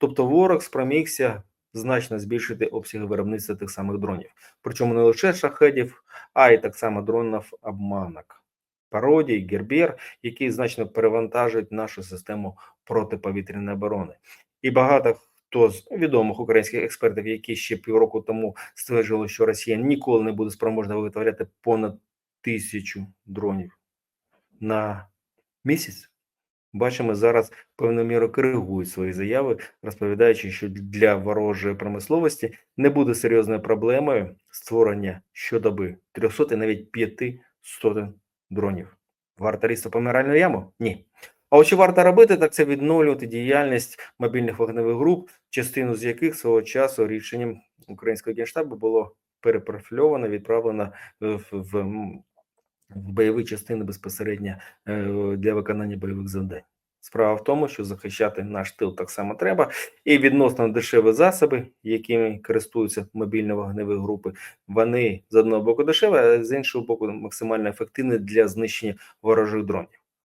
Тобто ворог спромігся значно збільшити обсяги виробництва тих самих дронів. Причому не лише шахедів, а й так само дронів обманок. Пародій, Гербер, які значно перевантажують нашу систему протиповітряної оборони. І багато хто з відомих українських експертів, які ще півроку тому стверджували, що Росія ніколи не буде спроможна виготовляти понад тисячу дронів на місяць. Бачимо зараз певною мірою коригують свої заяви, розповідаючи, що для ворожої промисловості не буде серйозною проблемою створення щодоби 300 і навіть 500 дронів. Варто різти помиральну яму? Ні. А от що варто робити, так це відновлювати діяльність мобільних вогневих груп, частину з яких свого часу рішенням українського генштабу було перепрофільовано, відправлено в, в, бойові частини безпосередньо е, для виконання бойових завдань. Справа в тому, що захищати наш тил так само треба, і відносно дешеві засоби, якими користуються мобільні вогневі групи, вони з одного боку дешеві, а з іншого боку максимально ефективні для знищення ворожих дронів.